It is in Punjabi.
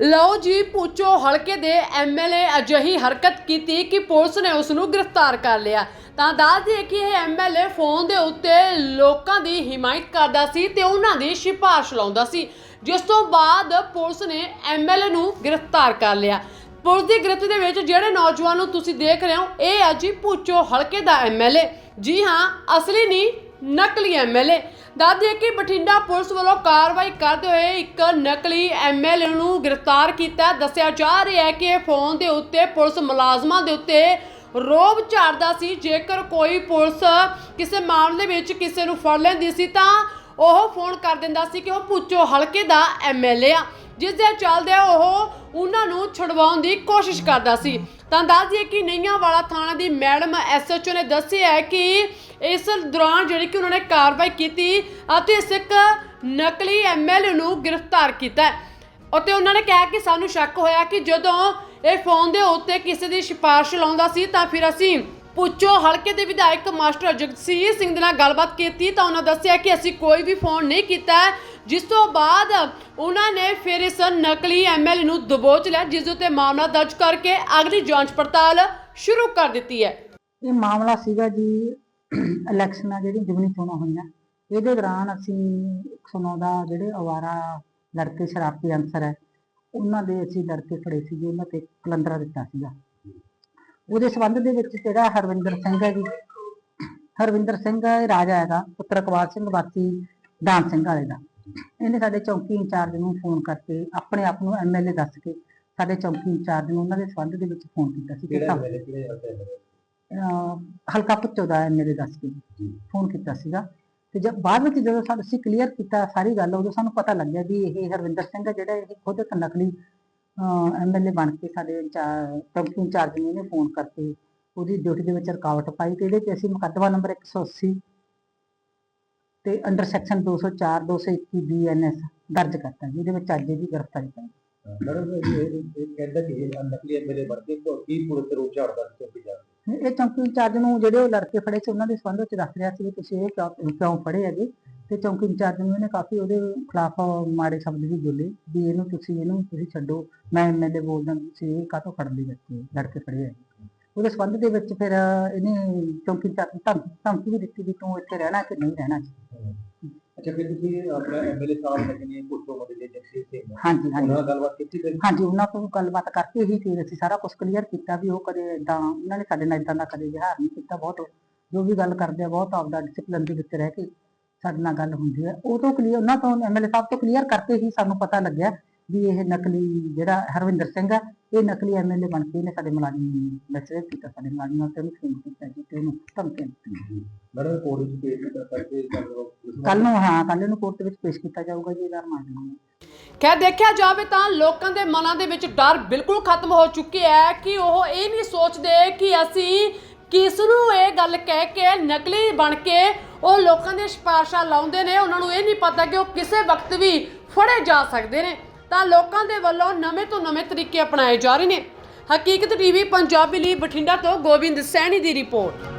ਲਓ ਜੀ, ਪੁੱਛੋ, ਹਲਕੇ ਦੇ ਐਮਐਲਏ ਅਜਿਹੀ ਹਰਕਤ ਕੀਤੀ ਕਿ ਪੁਲਿਸ ਨੇ ਉਸ ਨੂੰ ਗ੍ਰਿਫਤਾਰ ਕਰ ਲਿਆ। ਤਾਂ ਦੱਸ ਦਈਏ ਕਿ ਇਹ ਐਮਐਲਏ ਫੋਨ ਦੇ ਉੱਤੇ ਲੋਕਾਂ ਦੀ ਹਿਮਾਇਤ ਕਰਦਾ ਸੀ ਤੇ ਉਹਨਾਂ ਦੀ ਸਿਫਾਰਿਸ਼ ਲਾਉਂਦਾ ਸੀ, ਜਿਸ ਤੋਂ ਬਾਅਦ ਪੁਲਿਸ ਨੇ ਐਮਐਲਏ ਨੂੰ ਗ੍ਰਿਫਤਾਰ ਕਰ ਲਿਆ। ਪੁਲਿਸ ਦੀ ਗ੍ਰਿਫਤ ਦੇ ਵਿੱਚ ਜਿਹੜੇ ਨੌਜਵਾਨ ਨੂੰ ਤੁਸੀਂ ਦੇਖ ਰਹੇ ਹੋ, ਇਹ ਹੈ ਜੀ, ਪੁੱਛੋ, ਹਲਕੇ ਦਾ ਐਮਐਲਏ ਜੀ ਹਾਂ, ਅਸਲੀ ਨਹੀਂ ਨਕਲੀ ਐਮਐਲਏ ਦੱਸ ਦਈਏ ਕਿ ਬਠਿੰਡਾ ਪੁਲਿਸ ਵੱਲੋਂ ਕਾਰਵਾਈ ਕਰਦੇ ਹੋਏ ਇੱਕ ਨਕਲੀ ਐਮਐਲਏ ਨੂੰ ਗ੍ਰਿਫਤਾਰ ਕੀਤਾ। ਦੱਸਿਆ ਜਾ ਰਿਹਾ ਹੈ ਕਿ ਇਹ ਫੋਨ ਦੇ ਉੱਤੇ ਪੁਲਿਸ ਮੁਲਾਜ਼ਮਾਂ ਦੇ ਉੱਤੇ ਰੋਬ ਝਾੜਦਾ ਸੀ। ਜੇਕਰ ਕੋਈ ਪੁਲਿਸ ਕਿਸੇ ਮਾਮਲੇ ਵਿੱਚ ਕਿਸੇ ਨੂੰ ਫੜ ਲੈਂਦੀ ਸੀ ਤਾਂ ਉਹ ਫੋਨ ਕਰ ਦਿੰਦਾ ਸੀ ਕਿ ਉਹ ਪੁੱਛੋ ਹਲਕੇ ਦਾ ਐਮਐਲਏ ਆ। ਜਿਸ ਦੇ ਚੱਲਦੇ ਉਹ ਉਹਨਾਂ ਨੂੰ ਛੁਡਵਾਉਣ ਦੀ ਕੋਸ਼ਿਸ਼ ਕਰਦਾ ਸੀ। ਤਾਂ ਦੱਸ ਦਈਏ ਕਿ ਨਈਆਂ ਵਾਲਾ ਥਾਣਾ ਦੀ ਮੈਡਮ ਐਸਐਚਓ ਨੇ ਦੱਸਿਆ ਹੈ ਕਿ ਇਸ ਦੌਰਾਨ ਜਿਹੜੀ ਕਿ ਉਹਨਾਂ ਨੇ ਕਾਰਵਾਈ ਕੀਤੀ ਅਤੇ ਇਸ ਇੱਕ ਨਕਲੀ ਐਮਐਲਏ ਨੂੰ ਗ੍ਰਿਫਤਾਰ ਕੀਤਾ ਅਤੇ ਉਹਨਾਂ ਨੇ ਕਿਹਾ ਕਿ ਸਾਨੂੰ ਸ਼ੱਕ ਹੋਇਆ ਕਿ ਜਦੋਂ ਇਹ ਫੋਨ ਦੇ ਉੱਤੇ ਕਿਸੇ ਦੀ ਸਿਫਾਰਿਸ਼ ਲਾਉਂਦਾ ਸੀ ਤਾਂ ਫਿਰ ਅਸੀਂ ਪੁੱਛੋ ਹਲਕੇ ਦੇ ਵਿਧਾਇਕ ਮਾਸਟਰ ਜਗਸੀਰ ਸਿੰਘ ਦੇ ਨਾਲ ਗੱਲਬਾਤ ਕੀਤੀ ਤਾਂ ਉਹਨਾਂ ਦੱਸਿਆ ਕਿ ਅਸੀਂ ਕੋਈ ਵੀ ਫੋਨ ਨਹੀਂ ਕੀਤਾ ਜਿਸ ਤੋਂ ਬਾਅਦ ਉਹਨਾਂ ਨੇ ਫਿਰ ਇਸ ਨਕਲੀ ਐਮਐਲਏ ਨੂੰ ਦਬੋਚ ਲਿਆ, ਜਿਸ ਦੇ ਉੱਤੇ ਮਾਮਲਾ ਦਰਜ ਕਰਕੇ ਅਗਲੀ ਜਾਂਚ ਪੜਤਾਲ ਸ਼ੁਰੂ ਕਰ ਦਿੱਤੀ ਹੈ। ਇਹ ਮਾਮਲਾ ਸੀਗਾ ਜੀ ਇਲੈਕਸ਼ਨਾਂ ਜਿਹੜੀ ਜਿਮਨੀ ਚੋਣਾਂ ਹੋਈਆਂ। ਇਹਦੇ ਦੌਰਾਨ ਅਸੀਂ 109 ਦਾ ਜਿਹੜੇ ਅਵਾਰਾ ਲੜਕੇ ਸ਼ਰਾਰਤੀ ਅੰਸਰ ਹੈ, ਉਹਨਾਂ ਦੇ ਅਸੀਂ ਲੜਕੇ ਫੜੇ ਸੀਗੇ, ਉਹਨਾਂ ਤੇ ਕਲੰਦਰਾ ਦਿੱਤਾ ਸੀਗਾ। ਉਹਦੇ ਸਬੰਧ ਦੇ ਵਿੱਚ ਜਿਹੜਾ ਹਰਵਿੰਦਰ ਸਿੰਘ ਹੈ ਜੀ, ਹਰਵਿੰਦਰ ਸਿੰਘ ਰਾਜਾ ਹੈਗਾ, ਪੁੱਤਰ ਕਵਾਲ ਸਿੰਘ ਵਾਸੀ ਦਾਨ ਸਿੰਘ ਵਾਲੇ ਦਾ। ਇਹਨੇ ਸਾਡੇ ਚੌਂਕੀ ਇੰਚਾਰਜ ਨੂੰ ਫੋਨ ਕਰਕੇ ਆਪਣੇ ਆਪ ਨੂੰ ਐਮਐਲਏ ਦੱਸ ਕੇ ਸਾਡੇ ਚੌਂਕੀ ਇੰਚਾਰਜ ਨੂੰ ਉਹਨਾਂ ਦੇ ਸਬੰਧ ਦੇ ਵਿੱਚ ਫੋਨ ਕੀਤਾ ਸੀ। ਕਿ ਤਾਂ- ਹਲਕੇ ਪੁੱਚੋ ਦਾ ਐਮਐਲਏ ਦੱਸ ਕੇ। ਫੋਨ ਕੀਤਾ ਸੀਗਾ। ਤੇ ਜਦ ਬਾਅਦ ਵਿੱਚ ਜਦੋਂ ਸਾਨੂੰ ਅਸੀਂ ਕਲੀਅਰ ਕੀਤਾ ਸਾਰੀ ਗੱਲ ਉਦੋਂ ਸਾਨੂੰ ਪਤਾ ਲੱਗਿਆ ਵੀ ਇਹ ਹਰਵਿੰਦਰ ਸਿੰਘ ਹੈ ਜਿਹੜਾ ਇਹ ਖੁਦ ਇੱਕ ਨਕਲੀ ਐਮਐਲਏ ਬਣ ਕੇ ਸਾਡੇ ਚੌਂਕੀ ਇੰਚਾਰਜ ਨੇ ਇਹਨੇ ਫੋਨ ਕਰਕੇ ਉਹਦੀ ਡਿਊਟੀ ਦੇ ਵਿੱਚ ਰੁਕਾਵਟ ਪਾਈ ਤੇ ਇਹਦੇ ਤੇ ਅਸੀਂ ਮੁਕੱਦਮਾ ਨੰਬਰ 180 ਤੇ ਅੰਡਰ ਸੈਕਸ਼ਨ 204 221 ਬੀਐਨਐਸ ਦਰਜ ਕਰਤਾ ਜਿਹਦੇ ਵਿੱਚ ਅੱਜ ਇਹਦੀ ਗ੍ਰਿਫਤਾਰੀ ਪਾਈ। ਮੈਡਮ ਇਹ ਕਹਿੰਦਾ ਕਿ ਨਕਲੀ ਕੇ ਕੋ ਕੀ ਚੌਕੀ ਜਾ ਕੇ। ਇਹ ਚੌਂਕੀ ਇੰਚਾਰਜ ਨੂੰ ਜਿਹੜੇ ਉਹ ਲੜਕੇ ਫੜੇ ਸੀ ਉਹਨਾਂ ਦੇ ਸੰਬੰਧ ਵਿੱਚ ਦੱਸ ਰਿਹਾ ਸੀ ਵੀ ਤੁਸੀਂ ਇਹ ਕਿਉਂ ਕਿਉਂ ਫੜੇ ਹੈਗੇ? ਤੇ ਚੌਂਕੀ ਇੰਚਾਰਜ ਨੂੰ ਇਹਨੇ ਕਾਫੀ ਉਹਦੇ ਖਿਲਾਫ ਮਾੜੇ ਸ਼ਬਦ ਵੀ ਬੋਲੇ ਵੀ ਇਹਨੂੰ ਤੁਸੀਂ ਇਹਨੂੰ ਤੁਸੀਂ ਛੱਡੋ ਮੈਂ ਐਮਐਲਏ ਬੋਲਦਾ ਤੁਸੀਂ ਇਹ ਕਾਹਤੋਂ ਫੜਨ ਲਈ ਬੱਚੇ ਲੜਕੇ ਫੜੇ ਹੈ ਉਹਦੇ ਸੰਬੰਧ ਦੇ ਵਿੱਚ ਫਿਰ ਇਹਨੇ ਚੌਂਕੀ ਇੰਚਾਰਜ ਨੂੰ ਧਮਕੀ ਧਮਕੀ ਵੀ ਦਿੱਤੀ ਵੀ ਤੂੰ ਇੱਥੇ ਰਹਿਣਾ ਕਿ ਨਹੀਂ ਰਹਿਣਾ ਅੱਛਾ ਫਿਰ ਤੁਸੀਂ ਆਪਣਾ ਐਮਐਲਏ ਸਾਹਿਬ ਨੇ ਕਿਨੇ ਪੁੱਛੋ ਮਦੇ ਦੇ ਜਗਸੀਰ ਸਿੰਘ ਨਾਲ ਹਾਂਜੀ ਹਾਂਜੀ। ਉਹਨਾਂ ਨਾਲ ਗੱਲਬਾਤ ਕੀਤੀ ਫਿਰ? ਹਾਂਜੀ ਉਹਨਾਂ ਤੋਂ ਗੱਲਬਾਤ ਕਰਕੇ ਹੀ ਫਿਰ ਅਸੀਂ ਸਾਰਾ ਕੁਝ ਕਲੀਅਰ ਕੀਤਾ ਵੀ ਉਹ ਕਦੇ ਇਦਾਂ ਉਹਨਾਂ ਨੇ ਸਾਡੇ ਨਾਲ ਇਦਾਂ ਦਾ ਕਦੇ ਵਿਹਾਰ ਨਹੀਂ ਕੀਤਾ ਬਹੁਤ। ਜੋ ਵੀ ਗੱਲ ਕਰਦੇ ਆ ਬਹੁਤ ਆਪਦਾ ਡਿਸਪਲਿਨ ਦੇ ਵਿੱਚ ਰਹਿ ਕੇ ਸਾਡੇ ਨਾਲ ਗੱਲ ਹੁੰਦੀ ਹੈ। ਉਹ ਤੋਂ ਕਲੀਅਰ ਉਹਨਾਂ ਤੋਂ ਐਮਐਲਏ ਸਾਹਿਬ ਤੋਂ ਕਲੀਅਰ ਕਰਕੇ ਹੀ ਸਾਨੂੰ ਪਤਾ ਲੱਗਿਆ ਵੀ ਇਹ ਨਕਲੀ ਜਿਹੜਾ ਹਰਵਿੰਦਰ ਸਿੰਘ ਹੈ ਇਹ ਨਕਲੀ ਐਮਐਲਏ ਬਣ ਕੇ ਇਹਨੇ ਸਾਡੇ ਮੁਲਾਜ਼ਮ ਮੈਸੇਜ ਕੀਤਾ ਸਾਡੇ ਮੁਲਾਜ਼ਮਾਂ ਤੇ ਉਹਨੂੰ ਫੋਨ ਕੀਤਾ ਜੀ ਤੇ ਉਹਨੂੰ ਧਮਕੀਆਂ ਦਿੱਤੀਆਂ। ਮੈਡਮ ਕੋਰਟ ਵਿੱਚ ਪੇਸ਼ ਕੀਤਾ ਕਰਕੇ ਕੱਲ ਨੂੰ ਹਾਂ ਕੱਲ ਨੂੰ ਕੋਰਟ ਵਿੱਚ ਪੇਸ਼ ਕੀਤਾ ਜਾਊਗਾ ਜੀ ਇਹਦਾ ਰਿਮਾਂਡ ਨੂੰ ਖੈਰ ਦੇਖਿਆ ਜਾਵੇ ਤਾਂ ਲੋਕਾਂ ਦੇ ਮਨਾਂ ਦੇ ਵਿੱਚ ਡਰ ਬਿਲਕੁਲ ਖਤਮ ਹੋ ਚੁੱਕਿਆ ਹੈ ਕਿ ਉਹ ਇਹ ਨਹੀਂ ਸੋਚਦੇ ਕਿ ਅਸੀਂ ਕਿਸ ਨੂੰ ਇਹ ਗੱਲ ਕਹਿ ਕੇ ਨਕਲੀ ਬਣ ਕੇ ਉਹ ਲੋਕਾਂ ਦੀਆਂ ਸਿਫਾਰਸ਼ਾਂ ਲਾਉਂਦੇ ਨੇ। ਉਹਨਾਂ ਨੂੰ ਇਹ ਨਹੀਂ ਪਤਾ ਕਿ ਉਹ ਕਿਸੇ ਵਕਤ ਵੀ ਫੜੇ ਜਾ ਸਕਦੇ ਨੇ। ਤਾਂ ਲੋਕਾਂ ਦੇ ਵੱਲੋਂ ਨਵੇਂ ਤੋਂ ਨਵੇਂ ਤਰੀਕੇ ਅਪਣਾਏ ਜਾ ਰਹੇ ਨੇ। ਹਕੀਕਤ ਟੀਵੀ, ਪੰਜਾਬੀ ਲਈ ਬਠਿੰਡਾ ਤੋਂ ਗੋਬਿੰਦ ਸੈਣੀ ਦੀ ਰਿਪੋਰਟ।